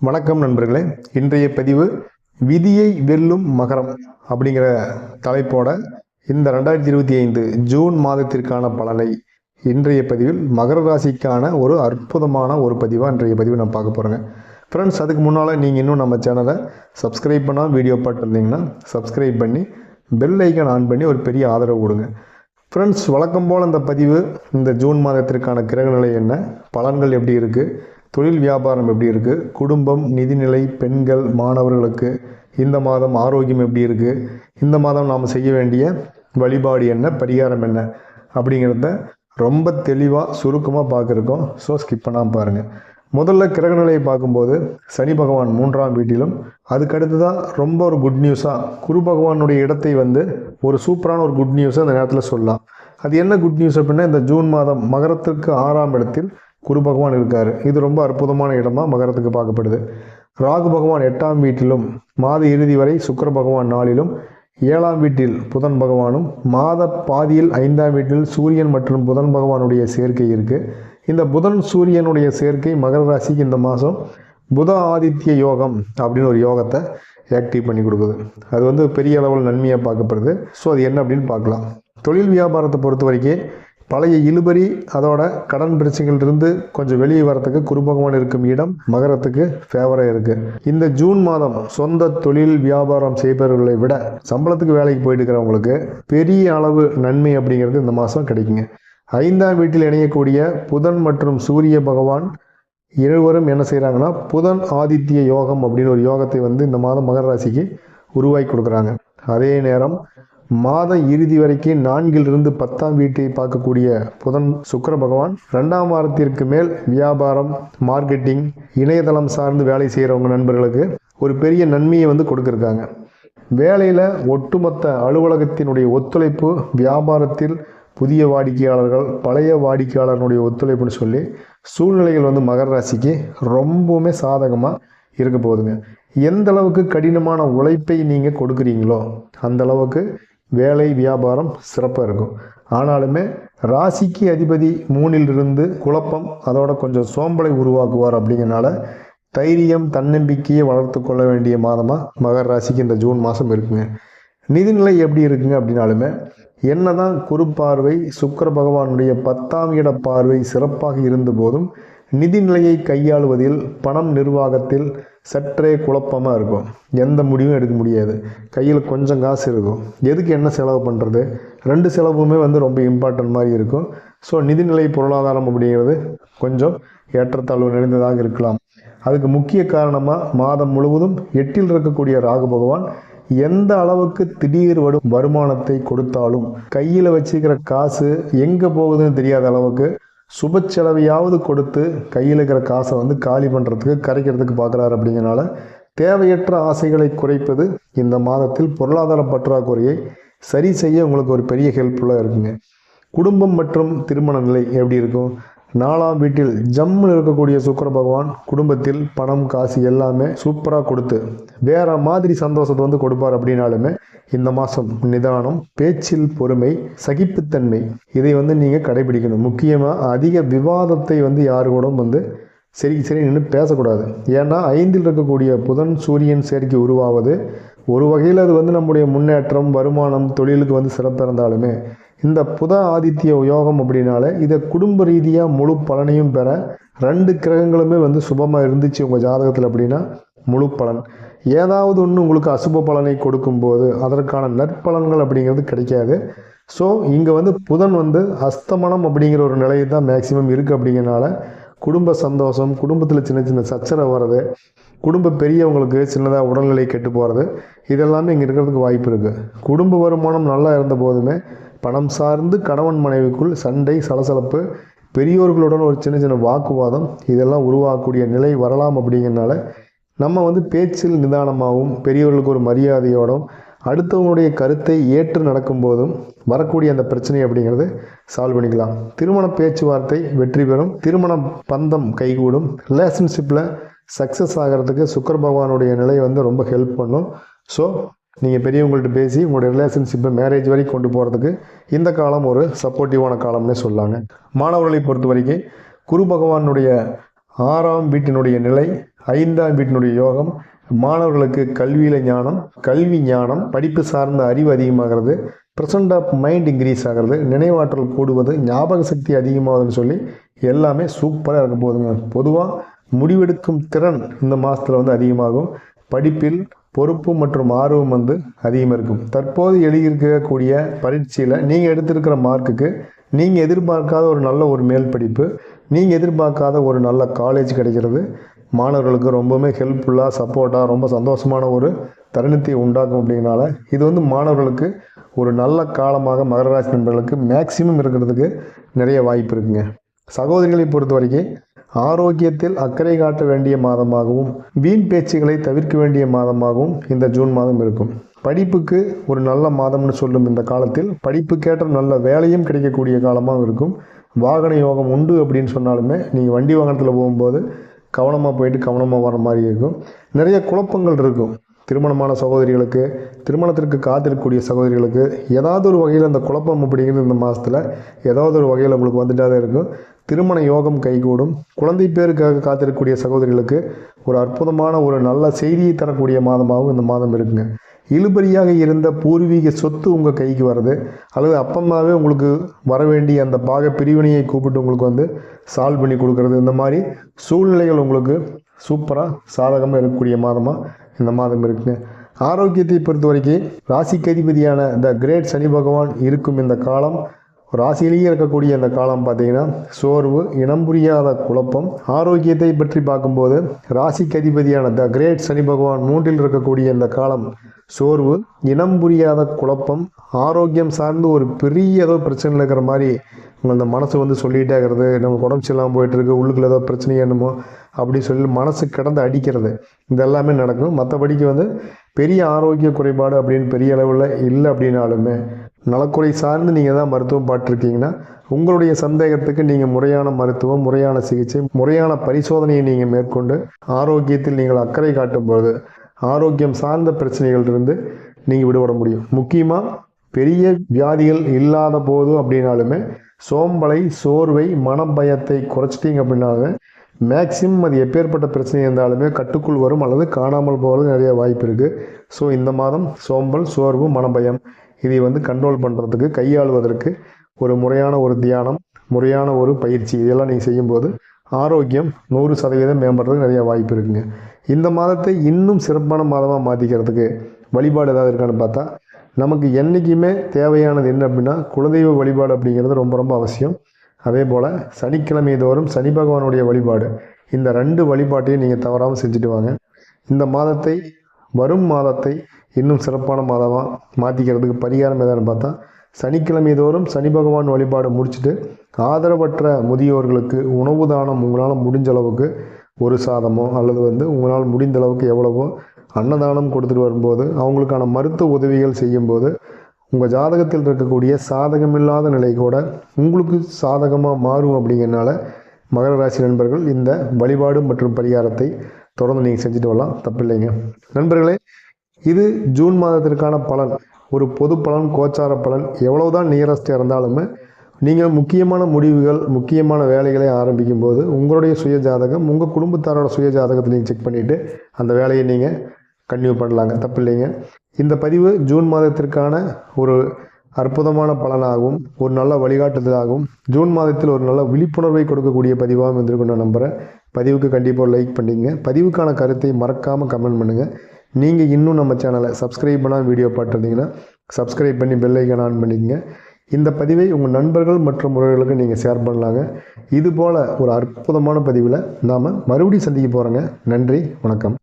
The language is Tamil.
வணக்கம் நண்பர்களே. இன்றைய பதிவு விதியை வெல்லும் மகரம் அப்படிங்கிற தலைப்போட இந்த ரெண்டாயிரத்தி இருபத்தி ஐந்து ஜூன் மாதத்திற்கான பலனை இன்றைய பதிவில் மகர ராசிக்கான ஒரு அற்புதமான ஒரு பதிவாக இன்றைய பதிவு நான் பார்க்க போகிறேங்க ஃப்ரெண்ட்ஸ் அதுக்கு முன்னால் நீங்கள் இன்னும் நம்ம சேனலை சப்ஸ்கிரைப் பண்ணால் வீடியோ பார்த்துருந்தீங்கன்னா சப்ஸ்கிரைப் பண்ணி பெல் ஐக்கன் ஆன் பண்ணி ஒரு பெரிய ஆதரவு கொடுங்க. ஃப்ரெண்ட்ஸ் வழக்கம் போல் அந்த பதிவு இந்த ஜூன் மாதத்திற்கான கிரகநிலை என்ன? பலன்கள் எப்படி இருக்குது தொழில் வியாபாரம் எப்படி இருக்குது குடும்பம் நிதிநிலை பெண்கள் மாணவர்களுக்கு இந்த மாதம் ஆரோக்கியம் எப்படி இருக்குது இந்த மாதம் நாம் செய்ய வேண்டிய வழிபாடு என்ன? பரிகாரம் என்ன? அப்படிங்கிறத ரொம்ப தெளிவாக சுருக்கமாக பார்க்குறோம் ஸோ ஸ்கிப் பண்ணாமல் பாருங்கள் முதல்ல கிரகநிலையை பார்க்கும்போது சனி பகவான் மூன்றாம் வீட்டிலும் அதுக்கடுத்து தான் ரொம்ப ஒரு குட் நியூஸாக குரு பகவானுடைய இடத்தை வந்து ஒரு சூப்பரான ஒரு குட் நியூஸை அந்த நேரத்தில் சொல்லலாம். அது என்ன குட் நியூஸ் அப்படின்னா இந்த ஜூன் மாதம் மகரத்திற்கு ஆறாம் இடத்தில் குரு பகவான் இருக்கார். இது ரொம்ப அற்புதமான இடமா மகரத்துக்கு பார்க்கப்படுது. ராகு பகவான் எட்டாம் வீட்டிலும் மாத இறுதி வரை சுக்கிர பகவான் நாளிலும் ஏழாம் வீட்டில் புதன் பகவானும் மாத பாதியில் ஐந்தாம் வீட்டில் சூரியன் மற்றும் புதன் பகவானுடைய சேர்க்கை இருக்குது இந்த புதன் சூரியனுடைய சேர்க்கை மகர ராசிக்கு இந்த மாதம் புத ஆதித்ய யோகம் அப்படின்னு ஒரு யோகத்தை ஆக்டிவ் பண்ணி கொடுக்குது. அது வந்து பெரிய அளவில் நன்மையாக பார்க்கப்படுது. ஸோ அது என்ன அப்படின்னு பார்க்கலாம். தொழில் வியாபாரத்தை பொறுத்த வரைக்கும் பழைய இழுபறி அதோட கடன் பிரச்சனைகளிலிருந்து கொஞ்சம் வெளியே வரத்துக்கு குருபகவான் இருக்கும் இடம் மகரத்துக்கு ஃபேவராக இருக்குது இந்த ஜூன் மாதம் சொந்த தொழில் வியாபாரம் செய்பவர்களை விட சம்பளத்துக்கு வேலைக்கு போயிட்டு இருக்கிறவங்களுக்கு பெரிய அளவு நன்மை அப்படிங்கிறது இந்த மாதம் கிடைக்குங்க. ஐந்தாம் வீட்டில் இணையக்கூடிய புதன் மற்றும் சூரிய பகவான் இருவரும் என்ன செய்கிறாங்கன்னா புதன் ஆதித்ய யோகம் அப்படின்னு ஒரு யோகத்தை வந்து இந்த மாதம் மகர ராசிக்கு உருவாக்கி கொடுக்குறாங்க. அதே நேரம் மாத இறுதி வரைக்கும் நான்கிலிருந்து பத்தாம் வீட்டை பார்க்கக்கூடிய புதன் சுக்கர பகவான் ரெண்டாம் வாரத்திற்கு மேல் வியாபாரம் மார்க்கெட்டிங் இணையதளம் சார்ந்து வேலை செய்கிறவங்க நண்பர்களுக்கு ஒரு பெரிய நன்மையை வந்து கொடுக்குறாங்க வேலையில் ஒட்டுமொத்த அலுவலகத்தினுடைய ஒத்துழைப்பு வியாபாரத்தில் புதிய வாடிக்கையாளர்கள் பழைய வாடிக்கையாளர்களுடைய ஒத்துழைப்புன்னு சொல்லி சூழ்நிலைகள் வந்து மகர ராசிக்கு ரொம்பவுமே சாதகமாக இருக்க போகுதுங்க. எந்த அளவுக்கு கடினமான உழைப்பை நீங்கள் கொடுக்குறீங்களோ அந்த அளவுக்கு வேலை வியாபாரம் சிறப்பாக இருக்கும். ஆனாலுமே ராசிக்கு அதிபதி மூணில் இருந்து குழப்பம் அதோட கொஞ்சம் சோம்பலை உருவாக்குவார் அப்படிங்கிறனால தைரியம் தன்னம்பிக்கையை வளர்த்து கொள்ள வேண்டிய மாதமாக மகர ராசிக்கு இந்த ஜூன் மாதம் இருக்குங்க. நிதிநிலை எப்படி இருக்குங்க அப்படின்னாலுமே என்னதான் குரு பார்வை சுக்கர பகவானுடைய பத்தாம் இட பார்வை சிறப்பாக இருந்த போதும் நிதிநிலையை கையாளுவதில் பணம் நிர்வாகத்தில் சற்றே குழப்பமாக இருக்கும். எந்த முடிவும் எடுக்க முடியாது. கையில் கொஞ்சம் காசு இருக்கும். எதுக்கு என்ன செலவு பண்ணுறது ரெண்டு செலவுமே வந்து ரொம்ப இம்பார்ட்டன்ட் மாதிரி இருக்கும். ஸோ நிதிநிலை பொருளாதாரம் அப்படிங்கிறது கொஞ்சம் ஏற்றத்தாழ்வு நிறைந்ததாக இருக்கலாம். அதுக்கு முக்கிய காரணமாக மாதம் முழுவதும் எட்டில் இருக்கக்கூடிய ராகு பகவான் எந்த அளவுக்கு திடீர் வரும் வருமானத்தை கொடுத்தாலும் கையில் வச்சுக்கிற காசு எங்கே போகுதுன்னு தெரியாத அளவுக்கு சுப செலவையாவது கொடுத்து கையில் இருக்கிற காசை வந்து காலி பண்ணுறதுக்கு கரைக்கிறதுக்கு பார்க்குறாரு அப்படிங்கிறனால தேவையற்ற ஆசைகளை குறைப்பது இந்த மாதத்தில் பொருளாதார பற்றாக்குறையை சரி செய்ய உங்களுக்கு ஒரு பெரிய ஹெல்ப்ஃபுல்லாக இருக்குங்க. குடும்பம் மற்றும் திருமண நிலை எப்படி இருக்கும்? நாலாம் வீட்டில் ஜம்மில் இருக்கக்கூடிய சுக்கர பகவான் குடும்பத்தில் பணம் காசு எல்லாமே சூப்பராக கொடுத்து வேற மாதிரி சந்தோஷத்தை வந்து கொடுப்பார் அப்படின்னாலுமே இந்த மாதம் நிதானம் பேச்சில் பொறுமை சகிப்புத்தன்மை இதை வந்து நீங்கள் கடைபிடிக்கணும். முக்கியமாக அதிக விவாதத்தை வந்து யாரு கூட வந்து சரி சரி நின்று பேசக்கூடாது. ஏன்னா ஐந்தில் இருக்கக்கூடிய புதன் சூரியன் சேர்க்கை உருவாவது ஒரு வகையில் அது வந்து நம்முடைய முன்னேற்றம் வருமானம் தொழிலுக்கு வந்து சிறப்பு இருந்தாலுமே இந்த புத ஆதித்ய யோகம் அப்படின்னால இதை குடும்ப ரீதியாக முழு பலனையும் பெற ரெண்டு கிரகங்களுமே வந்து சுபமாக இருந்துச்சு உங்கள் ஜாதகத்தில் அப்படின்னா முழு பலன். ஏதாவது ஒன்று உங்களுக்கு அசுப பலனை கொடுக்கும்போது அதற்கான நற்பலன்கள் அப்படிங்கிறது கிடைக்காது. ஸோ இங்கே வந்து புதன் வந்து அஸ்தமனம் அப்படிங்கிற ஒரு நிலையை தான் மேக்சிமம் இருக்குது அப்படிங்கிறனால குடும்ப சந்தோஷம் குடும்பத்தில் சின்ன சின்ன சச்சரவு வர்றது குடும்ப பெரியவங்களுக்கு சின்னதாக உடல்நிலை கெட்டு போகிறது இதெல்லாமே இங்கே இருக்கிறதுக்கு வாய்ப்பு இருக்குது குடும்ப வருமானம் நல்லா இருந்த போதுமே பணம் சார்ந்து கணவன் மனைவிக்குள் சண்டை சலசலப்பு பெரியோர்களுடன் ஒரு சின்ன சின்ன வாக்குவாதம் இதெல்லாம் உருவாகக்கூடிய நிலை வரலாம் அப்படிங்கிறனால நம்ம வந்து பேச்சில் நிதானமாகவும் பெரியவர்களுக்கு ஒரு மரியாதையோடும் அடுத்தவங்களுடைய கருத்தை ஏற்று நடக்கும்போதும் வரக்கூடிய அந்த பிரச்சனை அப்படிங்கிறது சால்வ் பண்ணிக்கலாம். திருமண பேச்சுவார்த்தை வெற்றி பெறும். திருமண பந்தம் கைகூடும். ரிலேஷன்ஷிப்பில் சக்ஸஸ் ஆகிறதுக்கு சுக்கர பகவானுடைய நிலை வந்து ரொம்ப ஹெல்ப் பண்ணும். ஸோ நீங்கள் பெரியவங்கள்ட்ட பேசி உங்களுடைய ரிலேஷன்ஷிப்பை மேரேஜ் வரைக்கும் கொண்டு போகிறதுக்கு இந்த காலம் ஒரு சப்போர்ட்டிவான காலம்னே சொல்லாங்க. மாணவர்களை பொறுத்த வரைக்கும் குரு பகவானுடைய ஆறாம் வீட்டினுடைய நிலை ஐந்தாம் வீட்டினுடைய யோகம் மாணவர்களுக்கு கல்வியில் ஞானம் கல்வி ஞானம் படிப்பு சார்ந்த அறிவு அதிகமாகிறது ப்ரெசன்ட் ஆஃப் மைண்ட் இன்க்ரீஸ் ஆகிறது நினைவாற்றல் கூடுவது ஞாபக சக்தி அதிகமாகுதுன்னு சொல்லி எல்லாமே சூப்பராக இருக்க போகுதுங்க. பொதுவாக முடிவெடுக்கும் திறன் இந்த மாதத்தில் வந்து அதிகமாகும். படிப்பில் பொறுப்பு மற்றும் ஆர்வம் வந்து அதிகமாக இருக்கும். தற்போது எழுதியிருக்கக்கூடிய பரீட்சையில் நீங்கள் எடுத்திருக்கிற மார்க்குக்கு நீங்கள் எதிர்பார்க்காத ஒரு நல்ல ஒரு மேல் படிப்பு நீங்கள் எதிர்பார்க்காத ஒரு நல்ல காலேஜ் கிடைக்கிறது. மாணவர்களுக்கு ரொம்பவுமே ஹெல்ப்ஃபுல்லாக சப்போர்ட்டாக ரொம்ப சந்தோஷமான ஒரு தருணத்தை உண்டாக்கும் அப்படிங்கிறனால இது வந்து மாணவர்களுக்கு ஒரு நல்ல காலமாக மகர ராசி நண்பர்களுக்கு மேக்சிமம் இருக்கிறதுக்கு நிறைய வாய்ப்பு இருக்குங்க. சகோதரிகளை பொறுத்த வரைக்கும் ஆரோக்கியத்தில் அக்கறை காட்ட வேண்டிய மாதமாகவும் வீண் பேச்சுகளை தவிர்க்க வேண்டிய மாதமாகவும் இந்த ஜூன் மாதம் இருக்கும். படிப்புக்கு ஒரு நல்ல மாதம்னு சொல்லும் இந்த காலத்தில் படிப்புக்கேற்ற நல்ல வேலையும் கிடைக்கக்கூடிய காலமாக இருக்கும். வாகன யோகம் உண்டு அப்படின்னு சொன்னாலுமே நீங்கள் வண்டி வாகனத்தில் போகும்போது கவனமாக போயிட்டு கவனமாக வர மாதிரி இருக்கும். நிறைய குழப்பங்கள் இருக்கும். திருமணமான சகோதரிகளுக்கு திருமணத்திற்கு காத்திருக்கக்கூடிய சகோதரிகளுக்கு ஏதாவது ஒரு வகையில் அந்த குழப்பம் அப்படிங்கிறது இந்த மாதத்தில் ஏதாவது ஒரு வகையில் உங்களுக்கு வந்துட்டாதே இருக்கும். திருமண யோகம் கைகூடும். குழந்தை பேருக்காக காத்திருக்கக்கூடிய சகோதரிகளுக்கு ஒரு அற்புதமான ஒரு நல்ல செய்தியை தரக்கூடிய மாதமாகவும் இந்த மாதம் இருக்குங்க. இழுபறியாக இருந்த பூர்வீக சொத்து உங்கள் கைக்கு வருது. அல்லது அப்பம்மாவே உங்களுக்கு வர வேண்டிய அந்த பாக பிரிவினையை கூப்பிட்டு உங்களுக்கு வந்து சால்வ் பண்ணி கொடுக்கறது. இந்த மாதிரி சூழ்நிலைகள் உங்களுக்கு சூப்பராக சாதகமாக இருக்கக்கூடிய மாதமாக இந்த மாதம் இருக்குங்க. ஆரோக்கியத்தை பொறுத்த வரைக்கும் ராசிக்கு அதிபதியான த கிரேட் சனி பகவான் இருக்கும் இந்த காலம் ராசியிலேயே இருக்கக்கூடிய இந்த காலம் பார்த்தீங்கன்னா சோர்வு இனம் புரியாத குழப்பம் ஆரோக்கியத்தை பற்றி பார்க்கும்போது ராசிக்கு அதிபதியான த கிரேட் சனி பகவான் மூன்றில் இருக்கக்கூடிய இந்த காலம் சோர்வு இனம் புரியாத குழப்பம் ஆரோக்கியம் சார்ந்து ஒரு பெரிய ஏதோ பிரச்சனையில் இருக்கிற மாதிரி அந்த மனசு வந்து சொல்லிகிட்டே இருக்கிறது. நமக்கு உடம்பு சரியில்லாமல் போயிட்டு இருக்கு உள்ளுக்குள்ள ஏதோ பிரச்சனை என்னமோ அப்படி சொல்லி மனசு கிடந்து அடிக்கிறது. இதெல்லாமே நடக்கும். மற்றபடிக்கு வந்து பெரிய ஆரோக்கிய குறைபாடு அப்படின்னு பெரிய அளவில் இல்லை அப்படின்னாலுமே நலக்குறை சார்ந்து நீங்கள் தான் மருத்துவம் பார்த்துருக்கீங்கன்னா உங்களுடைய சந்தேகத்துக்கு நீங்கள் முறையான மருத்துவம் முறையான சிகிச்சை முறையான பரிசோதனையை நீங்கள் மேற்கொண்டு ஆரோக்கியத்தில் நீங்கள் அக்கறை காட்டும்போது ஆரோக்கியம் சார்ந்த பிரச்சனைகளிலிருந்து நீங்கள் விடுபட முடியும். முக்கியமாக பெரிய வியாதிகள் இல்லாத போது அப்படின்னாலுமே சோம்பலை சோர்வை மனபயத்தை குறைச்சிட்டிங்க அப்படின்னாலுமே மேக்சிமம் அது எப்பேற்பட்ட பிரச்சனை இருந்தாலுமே கட்டுக்குள் வரும் அல்லது காணாமல் போகிறது நிறைய வாய்ப்பு இருக்குது ஸோ இந்த மாதம் சோம்பல் சோர்வு மனபயம் இதை வந்து கண்ட்ரோல் பண்ணுறதுக்கு கையாளுவதற்கு ஒரு முறையான ஒரு தியானம் முறையான ஒரு பயிற்சி இதெல்லாம் நீங்கள் செய்யும்போது ஆரோக்கியம் நூறு சதவீதம் மேம்படுறதுக்கு நிறைய வாய்ப்பு இருக்குங்க. இந்த மாதத்தை இன்னும் சிறப்பான மாதமாக மாற்றிக்கிறதுக்கு வழிபாடு ஏதாவது இருக்கான்னு பார்த்தா நமக்கு என்றைக்குமே தேவையானது என்ன அப்படின்னா குலதெய்வ வழிபாடு அப்படிங்கிறது ரொம்ப ரொம்ப அவசியம். அதே போல் சனிக்கிழமை தோறும் சனி பகவானுடைய வழிபாடு இந்த ரெண்டு வழிபாட்டையும் நீங்கள் தவறாமல் செஞ்சுட்டு வாங்க. இந்த மாதத்தை வரும் மாதத்தை இன்னும் சிறப்பான மாதமாக மாற்றிக்கிறதுக்கு பரிகாரம் எதான்னு பார்த்தா சனிக்கிழமை தோறும் சனி பகவான் வழிபாடு முடிச்சுட்டு ஆதரவற்ற முதியோர்களுக்கு உணவு தானம் உங்களால் முடிஞ்ச அளவுக்கு ஒரு சாதமோ அல்லது வந்து உங்களால் முடிந்த அளவுக்கு எவ்வளவோ அன்னதானம் கொடுத்துட்டு வரும்போது அவங்களுக்கான மருத்துவ உதவிகள் செய்யும்போது உங்கள் ஜாதகத்தில் இருக்கக்கூடிய சாதகமில்லாத நிலை கூட உங்களுக்கு சாதகமாக மாறும் அப்படிங்கிறனால மகர ராசி நண்பர்கள் இந்த வழிபாடு மற்றும் பரிகாரத்தை தொடர்ந்து நீங்கள் செஞ்சுட்டு வரலாம். தப்பில்லைங்க. நண்பர்களே இது ஜூன் மாதத்திற்கான பலன். ஒரு பொது பலன் கோச்சார பலன் எவ்வளவுதான் நியரஸ்டாக இருந்தாலுமே நீங்கள் முக்கியமான முடிவுகள் முக்கியமான வேலைகளை ஆரம்பிக்கும் போது உங்களுடைய சுய ஜாதகம் உங்கள் குடும்பத்தாரோட சுய ஜாதகத்தை நீங்கள் செக் பண்ணிவிட்டு அந்த வேலையை நீங்கள் கன்டினியூ பண்ணலாங்க. தப்பில்லைங்க இந்த பதிவு ஜூன் மாதத்திற்கான ஒரு அற்புதமான பலனாகவும் ஒரு நல்ல வழிகாட்டுதலாகவும் ஜூன் மாதத்தில் ஒரு நல்ல விழிப்புணர்வை கொடுக்கக்கூடிய பதிவாகவும் இருந்திருக்கும் நான் நம்புகிறேன் பதிவுக்கு கண்டிப்பாக லைக் பண்ணிங்க பதிவுக்கான கருத்தை மறக்காமல் கமெண்ட் பண்ணுங்கள் நீங்கள் இன்னும் நம்ம சேனலை சப்ஸ்கிரைப் பண்ணால் வீடியோ பார்த்துருந்தீங்கன்னா சப்ஸ்கிரைப் பண்ணி பெல்லைக்கன் ஆன் பண்ணிக்கங்க. இந்த பதிவை உங்கள் நண்பர்கள் மற்றும் உறவுகளுக்கு நீங்கள் ஷேர் பண்ணலாங்க. இது போல் ஒரு அற்புதமான பதிவில் நாம் மறுபடியும் சந்திக்க போகிறோங்க நன்றி வணக்கம்.